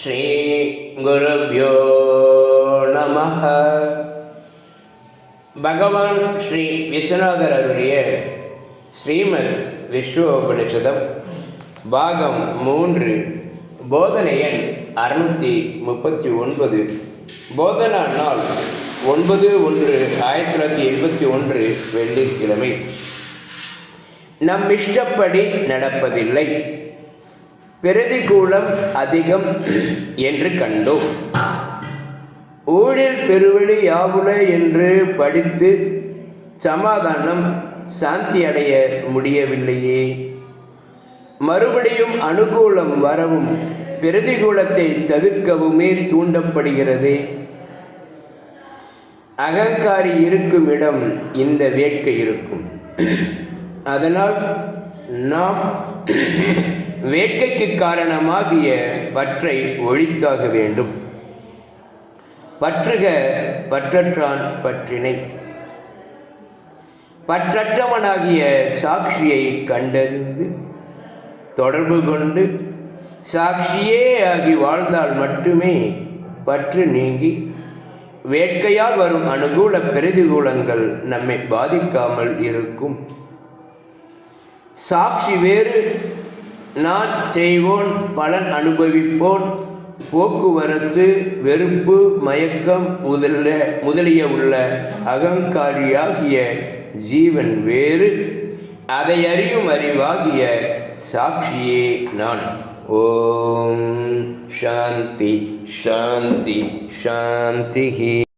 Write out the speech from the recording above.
ஸ்ரீ ஸ்ரீகுருभ्यो நமः பகவான் ஸ்ரீ விஸ்வநாதர் அருளிய ஸ்ரீமத் விஸ்வோபனிஷதம் பாகம் மூன்று போதனை எண் அறுநூற்றி முப்பத்தி ஒன்பது. போதனா நாள் ஒன்பது ஒன்று ஆயிரத்தி தொள்ளாயிரத்தி எண்பத்தி ஒன்று வெள்ளிக்கிழமை. நம் இஷ்டப்படி நடப்பதில்லை. பிரதிகூலம் அதிகம் என்று கண்டோம். ஊழில் பெருவழி யாவுல என்று படித்து சமாதானம் சாந்தி அடைய முடியவில்லையே. மறுபடியும் அனுகூலம் வரவும் பிரதிகூலத்தை தவிர்க்கவுமே தூண்டப்படுகிறது. அகங்காரி இருக்கும் இடம் இந்த வேட்கை இருக்கும். அதனால் நாம் வேட்கைக்கு காரணமாகிய பற்றை ஒழித்தாக வேண்டும். பற்றுக பற்றற்றான் பற்றினை பற்றற்றவனாகிய சாட்சியை கண்டறிந்து தொடர்பு கொண்டு சாட்சியே ஆகி வாழ்ந்தால் மட்டுமே பற்று நீங்கி வேட்கையால் வரும் அனுகூல பிரதிகூலங்கள் நம்மை பாதிக்காமல் இருக்கும். சாட்சி வேறு நான் செய்வோன் பலன் அனுபவிப்போன். போக்குவரத்து வெறுப்பு மயக்கம் முதல்ல முதலிய உள்ள அகங்காரியாகிய ஜீவன் வேறு. அதை அறியும் அறிவாகிய சாட்சியே நான். ஓம் சாந்தி சாந்தி சாந்தி